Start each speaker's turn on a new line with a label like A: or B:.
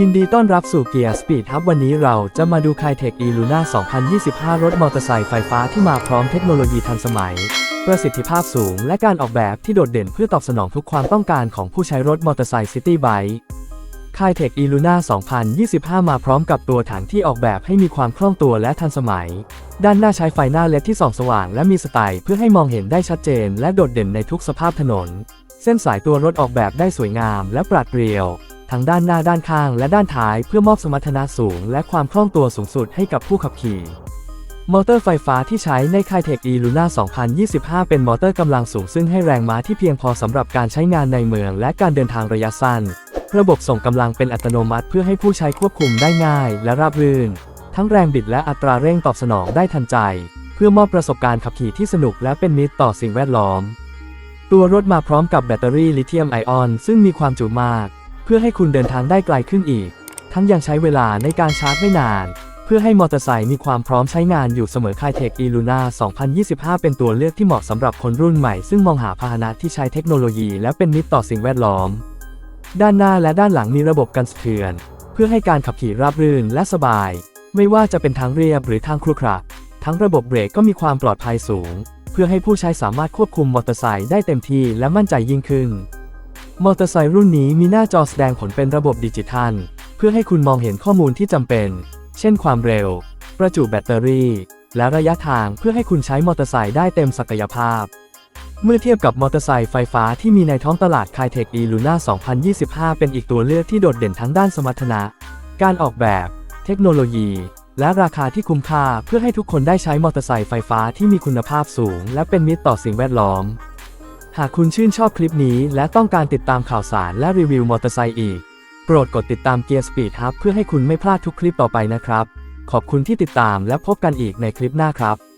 A: ยินดีต้อนรับสู่เกียร์สปีดครับวันนี้เราจะมาดู k ายเทค e Luna 2025 รถมอเตอร์ไซค์ไฟฟ้าที่มาพร้อมเทคโนโลยีทันสมัย ประสิทธิภาพสูงและการออกแบบที่โดดเด่นเพื่อตอบสนองทุกความต้องการของผู้ใช้รถมอเตอร์ไซค์ซิตี้ไบค์ k ายเทค e Luna 2025 มาพร้อมกับตัวถังที่ออกแบบให้มีความคล่องตัวและทันสมัย ด้านหน้าใช้ไฟหน้าเลดที่ส่องสว่างและมีสไตล์เพื่อให้มองเห็นได้ชัดเจนและโดดเด่นในทุกสภาพถนน เส้นสายตัวรถออกแบบได้สวยงามและปราดเปรียว ทั้งด้านหน้าด้านข้างและด้านท้ายเพื่อมอบสมรรถนะสูง และความคล่องตัวสูงสุดให้กับผู้ขับขี่ มอเตอร์ไฟฟ้าที่ใช้ในคายเทค e Luna 2025 เป็นมอเตอร์กำลังสูงซึ่งให้แรงม้าที่เพียงพอสำหรับการใช้งานในเมืองและการเดินทางระยะสั้น ระบบส่งกำลังเป็นอัตโนมัติเพื่อให้ผู้ใช้ควบคุมได้ง่ายและราบรื่น ทั้งแรงบิดและอัตราเร่งตอบสนองได้ทันใจ เพื่อมอบประสบการณ์ขับขี่ที่สนุกและเป็นมิตรต่อสิ่งแวดล้อม ตัวรถมาพร้อมกับแบตเตอรี่ลิเธียมไอออน ซึ่งมีความจุมาก เพื่อให้คุณเดินทางได้ไกลขึ้นอีก ทั้งยังใช้เวลาในการชาร์จไม่นาน เพื่อให้มอเตอร์ไซค์มีความพร้อมใช้งานอยู่เสมอคายเทค e Luna 2025 เป็นตัวเลือกที่เหมาะสำหรับคนรุ่นใหม่ซึ่งมองหาพาหนะที่ใช้เทคโนโลยีและเป็นมิตรต่อสิ่งแวดล้อม ด้านหน้าและด้านหลังมีระบบกันสะเทือน เพื่อให้การขับขี่ราบรื่นและสบาย ไม่ว่าจะเป็นทางเรียบหรือทางครุขระทั้งระบบเบรกก็มีความปลอดภัยสูง เพื่อให้ผู้ใช้สามารถควบคุมมอเตอร์ไซค์ได้เต็มที่และมั่นใจยิ่งขึ้น มอเตอร์ไซค์รุ่นนี้มีหน้าจอแสดงผลเป็นระบบดิจิทัล เพื่อให้คุณมองเห็นข้อมูลที่จำเป็น เช่นความเร็ว ประจุแบตเตอรี่ และระยะทางเพื่อให้คุณใช้มอเตอร์ไซค์ได้เต็มศักยภาพ เมื่อเทียบกับมอเตอร์ไซค์ไฟฟ้าที่มีในท้องตลาดคายเทค e Luna 2025 เป็นอีกตัวเลือกที่โดดเด่นทั้งด้านสมรรถนะ การออกแบบ เทคโนโลยี และราคาที่คุ้มค่าเพื่อให้ทุกคนได้ใช้มอเตอร์ไซค์ไฟฟ้าที่มีคุณภาพสูง และเป็นมิตรต่อสิ่งแวดล้อม หากคุณชื่นชอบคลิปนี้และต้องการติดตามข่าวสารและรีวิวมอเตอร์ไซค์อีก โปรดกดติดตาม Gear Speed Hub เพื่อให้คุณไม่พลาดทุกคลิปต่อไปนะครับ ขอบคุณที่ติดตามและพบกันอีกในคลิปหน้าครับ